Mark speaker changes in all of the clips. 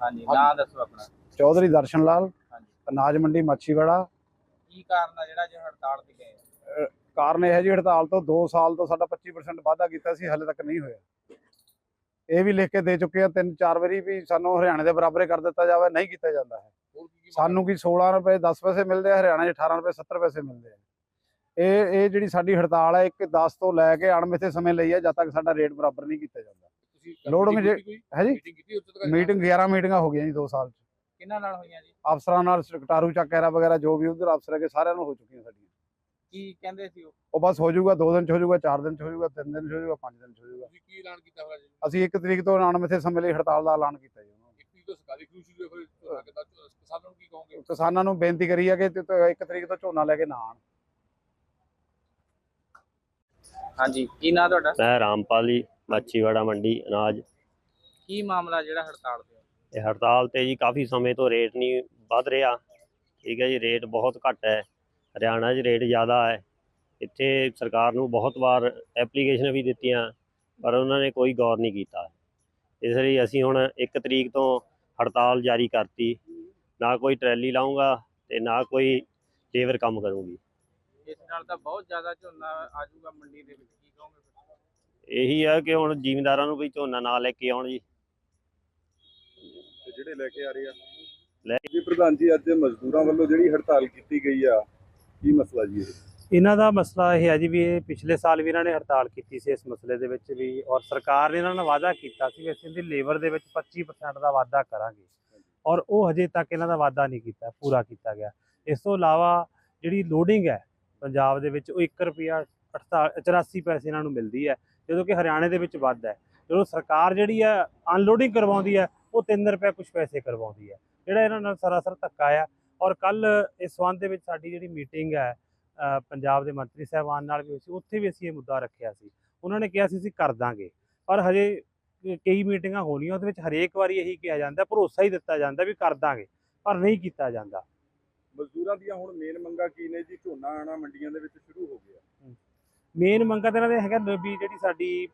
Speaker 1: ਹਾਂਜੀ ਨਾਂ ਦੱਸੋ ਆਪਣਾ।
Speaker 2: ਚੌਧਰੀ ਦਰਸ਼ਨ ਲਾਲ
Speaker 1: ਹਾਂਜੀ।
Speaker 2: ਅਨਾਜ ਮੰਡੀ ਮਾਛੀਵਾੜਾ।
Speaker 1: ਕੀ ਕਾਰਨ ਆ ਜਿਹੜਾ ਜੋ ਹੜਤਾਲ ਤੇ ਗਏ
Speaker 2: ਕਾਰਨ ਇਹ ਹੈ ਜੀ ਹੜਤਾਲ ਤੋਂ 2 ਸਾਲ ਤੋਂ ਸਾਡਾ 25% ਵਾਧਾ ਕੀਤਾ ਸੀ ਹਲੇ ਤੱਕ ਨਹੀਂ ਹੋਇਆ। ਇਹ ਵੀ ਲਿਖ ਕੇ ਦੇ ਚੁੱਕੇ ਆ ਤਿੰਨ ਚਾਰ ਵਾਰੀ ਵੀ ਸਾਨੂੰ ਹਰਿਆਣੇ ਦੇ ਬਰਾਬਰੇ ਕਰ ਦਿੱਤਾ ਜਾਵੇ ਨਹੀਂ ਕੀਤਾ ਜਾਂਦਾ ਹੈ। ਸਾਨੂੰ ਕੀ 16 ਰੁਪਏ 10 ਪੈਸੇ ਮਿਲਦੇ ਆ ਹਰਿਆਣਾ 'ਚ 18 ਰੁਪਏ 70 ਪੈਸੇ ਮਿਲਦੇ ਆ। ਇਹ ਇਹ ਜਿਹੜੀ ਸਾਡੀ ਹੜਤਾਲ ਹੈ ਇੱਕ 10 ਤੋਂ ਲੈ ਕੇ ਅਣਮਿੱਥੇ ਸਮੇਂ ਲਈ ਹੈ ਜਦ ਤੱਕ ਸਾਡਾ ਰੇਟ ਬਰਾਬਰ ਨਹੀਂ ਕੀਤਾ ਜਾਂਦਾ। ਲੋੜੋਂ ਜੇ- ਹੈ ਜੀ?
Speaker 3: ਮੀਟਿੰਗ ਕੀਤੀ ਉੱਥੇ ਤੱਕ?
Speaker 2: ਮੀਟਿੰਗ 11 ਮੀਟਿੰਗਾਂ ਹੋ ਗਈਆਂ ਜੀ 2 ਸਾਲ 'ਚ।
Speaker 1: ਕਿਹਨਾਂ ਨਾਲ ਹੋਈਆਂ ਜੀ?
Speaker 2: ਅਫਸਰਾਂ ਨਾਲ ਸਕਟਾਰੂ ਚੱਕੇਰਾ ਵਗੈਰਾ ਜੋ ਵੀ ਉਧਰ ਅਫਸਰ ਹੈਗੇ ਸਾਰਿਆਂ ਨਾਲ ਹੋ ਚੁੱਕੀਆਂ ਸਾਡੀਆਂ।
Speaker 1: ਕੀ ਕਹਿੰਦੇ ਸੀ ਉਹ?
Speaker 2: ਉਹ ਬਸ ਹੋ ਜਾਊਗਾ 2 ਦਿਨ ਚ ਹੋ ਜਾਊਗਾ 4 ਦਿਨ ਚ ਹੋ ਜਾਊਗਾ 3 ਦਿਨ ਚ ਹੋ ਜਾਊਗਾ 5 ਦਿਨ ਚ ਹੋ ਜਾਊਗਾ।
Speaker 3: ਤੁਸੀਂ ਕੀ ਐਲਾਨ ਕੀਤਾ ਹੋਇਆ ਜੀ?
Speaker 2: ਅਸੀਂ 1 ਤਰੀਕ ਤੋਂ ਅਣਮਿੱਥੇ ਸਮੇਂ ਲਈ ਹੜਤਾਲ ਦਾ ਐਲਾਨ ਕੀਤਾ ਜੀ ਉਹਨਾਂ
Speaker 3: ਇੱਕ ਤਰੀਕ ਤੋਂ ਸਰਕਾਰੀ ਖੁਸ਼ੀ ਸ਼ੁਰੂ ਹੋਈ ਕਿਸਾਨਾਂ ਨੂੰ ਕੀ ਕਹੋਗੇ?
Speaker 2: ਨੂੰ। ਕਿਸਾਨਾਂ ਨੂੰ ਬੇਨਤੀ ਕਰੀ ਹੈ ਕਿ 1 ਤਰੀਕ ਤੋਂ ਝੋਨਾ ਲੈ ਕੇ ਨਾ ਆਣ
Speaker 1: ਹਾਂਜੀ ਕੀ ਨਾਂ ਤੁਹਾਡਾ?
Speaker 4: ਮੈਂ ਰਾਮਪਾਲ ਜੀ। ਮਾਛੀਵਾੜਾ ਮੰਡੀ ਅਨਾਜ।
Speaker 1: ਕੀ ਮਾਮਲਾ ਜਿਹੜਾ ਹੜਤਾਲ ਤੇ?
Speaker 4: ਇਹ ਹੜਤਾਲ ਤੇ ਜੀ ਕਾਫੀ ਸਮੇਂ ਤੋਂ ਰੇਟ ਨਹੀਂ ਵੱਧ ਰਿਹਾ। ਠੀਕ ਹੈ ਜੀ ਰੇਟ ਬਹੁਤ ਘੱਟ ਹੈ। ਹਰਿਆਣਾ 'ਚ ਰੇਟ ਜ਼ਿਆਦਾ ਹੈ। ਇੱਥੇ ਸਰਕਾਰ ਨੂੰ ਬਹੁਤ ਵਾਰ ਐਪਲੀਕੇਸ਼ਨ ਵੀ ਦਿੱਤੀਆਂ ਪਰ ਉਹਨਾਂ ਨੇ ਕੋਈ ਗੌਰ ਨਹੀਂ ਕੀਤਾ। ਇਸ ਲਈ ਅਸੀਂ ਹੁਣ 1 ਤਰੀਕ ਤੋਂ ਹੜਤਾਲ ਜਾਰੀ ਕਰਤੀ। ਨਾ ਕੋਈ ਟਰੈਲੀ ਲਾਉਂਗਾ ਤੇ ਨਾ ਕੋਈ ਲੇਬਰ ਕੰਮ ਕਰੂਗੀ।
Speaker 1: ਇਸ ਨਾਲ ਤਾਂ ਬਹੁਤ ਜ਼ਿਆਦਾ ਝੋਨਾ ਆ ਜਾਊਗਾ ਮੰਡੀ ਦੇ ਵਿੱਚ ਕੀ ਕਹੋਗੇ?
Speaker 4: ਇਹੀ ਹੈ ਕਿ ਹੁਣ ਜ਼ਿਮੀਂਦਾਰਾਂ ਨੂੰ ਵੀ ਝੋਨਾ ਨਾ ਲੈ ਕੇ ਆਉਣ ਜੀ।
Speaker 5: ਤੇ ਜਿਹੜੇ ਲੈ ਕੇ ਆ ਰਹੇ ਆ?
Speaker 4: ਲੈ-
Speaker 5: ਜੀ ਪ੍ਰਧਾਨ ਜੀ ਅੱਜ ਮਜ਼ਦੂਰਾਂ ਵੱਲੋਂ ਜਿਹੜੀ ਹੜਤਾਲ ਕੀਤੀ ਗਈ ਆ ਕੀ ਮਸਲਾ ਜੀ ਇਹ?
Speaker 6: ਇਹਨਾਂ ਦਾ ਮਸਲਾ ਇਹ ਹੈ ਜੀ ਵੀ ਇਹ ਪਿਛਲੇ ਸਾਲ ਵੀ ਇਹਨਾਂ ਨੇ ਹੜਤਾਲ ਕੀਤੀ ਸੀ ਇਸ ਮਸਲੇ ਦੇ ਵਿੱਚ ਵੀ ਔਰ ਸਰਕਾਰ ਨੇ ਇਹਨਾਂ ਨਾਲ ਵਾਅਦਾ ਕੀਤਾ ਸੀ ਵੀ ਅਸੀਂ ਇਹਦੀ ਲੇਬਰ ਦੇ ਵਿੱਚ 25% ਦਾ ਵਾਅਦਾ ਕਰਾਂਗੇ। ਔਰ ਉਹ ਹਜੇ ਤੱਕ ਇਹਨਾਂ ਦਾ ਵਾਅਦਾ ਨਹੀਂ ਕੀਤਾ ਪੂਰਾ ਕੀਤਾ ਗਿਆ। ਇਸ ਤੋਂ ਇਲਾਵਾ ਜਿਹੜੀ ਲੋਡਿੰਗ ਹੈ ਪੰਜਾਬ ਦੇ ਵਿੱਚ ਉਹ 1 ਰੁਪਿਆ 84 ਪੈਸੇ ਇਹਨਾਂ ਨੂੰ ਮਿਲਦੀ ਹੈ। ਜਦੋਂ ਕਿ ਹਰਿਆਣੇ ਦੇ ਵਿੱਚ ਵੱਧ ਹੈ। ਜਦੋਂ ਸਰਕਾਰ ਜਿਹੜੀ ਹੈ ਅਨਲੋਡਿੰਗ ਕਰਵਾਉਂਦੀ ਹੈ, ਉਹ 3 ਰੁਪਏ ਕੁਝ ਪੈਸੇ ਕਰਵਾਉਂਦੀ ਹੈ। ਜਿਹੜਾ ਇਹਨਾਂ ਨਾਲ ਸਰਾਸਰ ਧੱਕਾ ਆ। ਔਰ ਕੱਲ ਇਸ ਸੰਬੰਧ ਦੇ ਵਿੱਚ ਸਾਡੀ ਜਿਹੜੀ ਮੀਟਿੰਗ ਹੈ ਪੰਜਾਬ ਦੇ ਮੰਤਰੀ ਸਾਹਿਬਾਨ ਨਾਲ ਵੀ ਹੋਈ ਸੀ, ਉੱਥੇ ਵੀ ਅਸੀਂ ਇਹ ਮੁੱਦਾ ਰੱਖਿਆ ਸੀ। ਉਹਨਾਂ ਨੇ ਕਿਹਾ ਸੀ, ਅਸੀਂ ਕਰ ਦਾਂਗੇ। ਪਰ ਹਜੇ ਕਈ ਮੀਟਿੰਗਾਂ ਹੋਣੀਆਂ, ਉਹਦੇ ਵਿੱਚ ਹਰੇਕ ਵਾਰੀ ਇਹੀ ਕਿਹਾ ਜਾਂਦਾ, ਭਰੋਸਾ ਹੀ ਦਿੱਤਾ ਜਾਂਦਾ ਵੀ ਕਰ ਦਾਂਗੇ, ਪਰ ਨਹੀਂ ਕੀਤਾ ਜਾਂਦਾ।
Speaker 5: ਮਜ਼ਦੂਰਾਂ ਦੀਆਂ ਹੁਣ ਮੇਨ ਮੰਗਾਂ ਕੀ ਨੇ ਜੀ? ਝੋਨਾ ਆਣਾ ਮੰਡੀਆਂ ਦੇ ਵਿੱਚ ਸ਼ੁਰੂ ਹੋ
Speaker 6: ਮੇਨ ਮੰਗਾਂ ਤਾਂ ਇਹਨਾਂ ਦੇ ਹੈਗਾ ਵੀ ਜਿਹੜੀ ਸਾਡੀ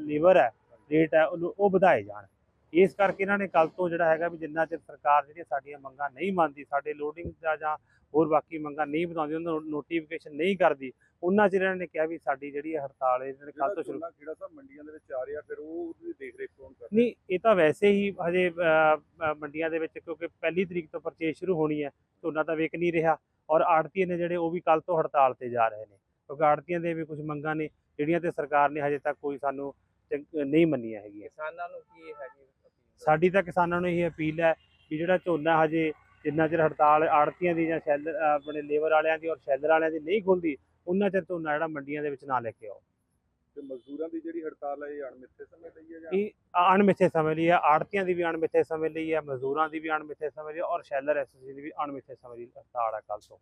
Speaker 6: ਲੇਬਰ ਹੈ ਰੇਟ ਹੈ ਉਹਨੂੰ ਉਹ ਵਧਾਏ ਜਾਣ। ਇਸ ਕਰਕੇ ਇਹਨਾਂ ਨੇ ਕੱਲ ਤੋਂ ਜਿਹੜਾ ਹੈਗਾ ਵੀ ਜਿੰਨਾ ਚਿਰ ਸਰਕਾਰ ਜਿਹੜੀਆਂ ਸਾਡੀਆਂ ਮੰਗਾਂ ਨਹੀਂ ਮੰਨਦੀ ਸਾਡੇ ਲੋਡਿੰਗ ਦਾ ਜਾਂ ਹੋਰ ਬਾਕੀ ਮੰਗਾਂ ਨਹੀਂ ਵਧਾਉਂਦੀ ਉਹਨਾਂ ਨੂੰ ਨੋਟੀਫਿਕੇਸ਼ਨ ਨਹੀਂ ਕਰਦੀ ਉਹਨਾਂ ਚਿਰ ਇਹਨਾਂ ਨੇ ਕਿਹਾ ਵੀ ਸਾਡੀ ਜਿਹੜੀ ਹੜਤਾਲ ਹੈ ਇਹਨਾਂ ਨੇ ਕੱਲ ਤੋਂ ਸ਼ੁਰੂ
Speaker 5: ਖੇੜਾ ਸਾਹਿਬ ਮੰਡੀਆਂ ਦੇ ਵਿੱਚ ਆ ਰਿਹਾ ਫਿਰ ਉਹ ਉਹਦੀ ਦੇਖ ਰੇਖ ਕੌਣ ਕਰਦਾ?
Speaker 6: ਨਹੀਂ ਇਹ ਤਾਂ ਵੈਸੇ ਹੀ ਹਜੇ ਮੰਡੀਆਂ ਦੇ ਵਿੱਚ ਕਿਉਂਕਿ ਪਹਿਲੀ ਤਰੀਕ ਤੋਂ ਪਰਚੇਸ ਸ਼ੁਰੂ ਹੋਣੀ ਹੈ ਝੋਨਾ ਤਾਂ ਵਿਕ ਨਹੀਂ ਰਿਹਾ ਔਰ ਆੜਤੀਏ ਨੇ ਜਿਹੜੇ ਉਹ ਵੀ ਕੱਲ ਤੋਂ ਹੜਤਾਲ ਤੇ ਜਾ ਰਹੇ ਨੇ। ਕਿਉਂਕਿ ਆੜਤੀਆਂ ਦੇ ਵੀ ਕੁਝ ਮੰਗਾਂ ਨੇ ਜਿਹੜੀਆਂ ਤੇ ਸਰਕਾਰ ਨੇ ਹਜੇ ਤੱਕ ਕੋਈ ਸਾਨੂੰ ਚੰਗ- ਨਹੀਂ ਮੰਨੀਆਂ ਹੈਗੀਆਂ।
Speaker 1: ਕਿਸਾਨਾਂ ਨੂੰ ਕੀ ਹੈਗੀ?
Speaker 6: ਸਾਡੀ ਤਾਂ ਕਿਸਾਨਾਂ ਨੂੰ ਇਹ ਅਪੀਲ ਹੈ ਵੀ ਜਿਹੜਾ ਝੋਨਾ ਹਜੇ ਜਿੰਨਾ ਚਿਰ ਹੜਤਾਲ ਆੜਤੀਆਂ ਦੀ ਜਾਂ ਸ਼ੈਲਰ ਆਪਣੇ ਲੇਬਰ ਵਾਲਿਆਂ ਦੀ ਔਰ ਸ਼ੈਲਰ ਵਾਲਿਆਂ ਦੀ ਨਹੀਂ ਖੁੱਲਦੀ ਉਹਨਾਂ ਚਿਰ ਝੋਨਾ ਜਿਹੜਾ ਮੰਡੀਆਂ ਦੇ ਵਿੱਚ ਨਾ ਲੈ ਕੇ ਆਓ।
Speaker 5: ਤੇ ਮਜ਼ਦੂਰਾਂ ਦੀ ਜਿਹੜੀ ਹੜਤਾਲ ਹੈ ਇਹ ਅਣਮਿੱਥੇ ਸਮੇਂ ਲਈ ਹੈ ਜਾਂ?
Speaker 6: ਇਹ ਅਣਮਿੱਥੇ ਸਮੇਂ ਲਈ ਹੈ ਆੜਤੀਆਂ ਦੀ ਵੀ ਅਣਮਿੱਥੇ ਸਮੇਂ ਲਈ ਹੈ ਮਜ਼ਦੂਰਾਂ ਦੀ ਵੀ ਅਣਮਿੱਥੇ ਸਮੇਂ ਲਈ ਹੈ ਔਰ ਸ਼ੈਲਰ ਐਸੋਸੀਏਸ਼ਨ ਦੀ ਵੀ ਅਣਮਿੱਥੇ ਸਮੇਂ ਲਈ ਹੜਤਾਲ ਹੈ ਕੱਲ ਤੋਂ।